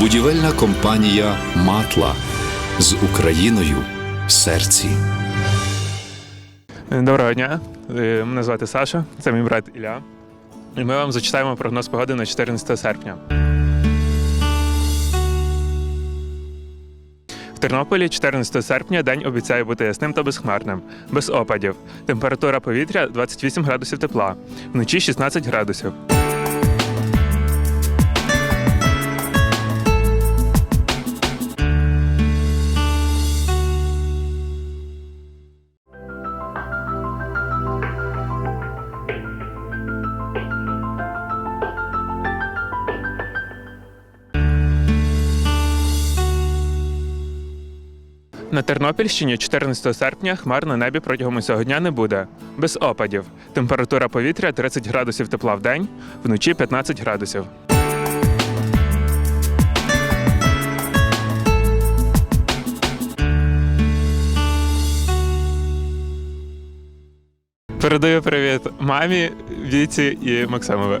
Будівельна компанія Матла з Україною в серці. Доброго дня. Е, Мене звати Саша, це мій брат Ілля. І ми вам зачитаємо прогноз погоди на 14 серпня. Тернополі 14 серпня день обіцяє бути ясним та безхмарним, без опадів. Температура повітря 28 градусів тепла, вночі 16 градусів. На Тернопільщині 14 серпня хмар на небі протягом усього дня не буде, без опадів. Температура повітря 30 градусів тепла в день, вночі 15 градусів. Передаю привіт мамі, Віці і Максимові.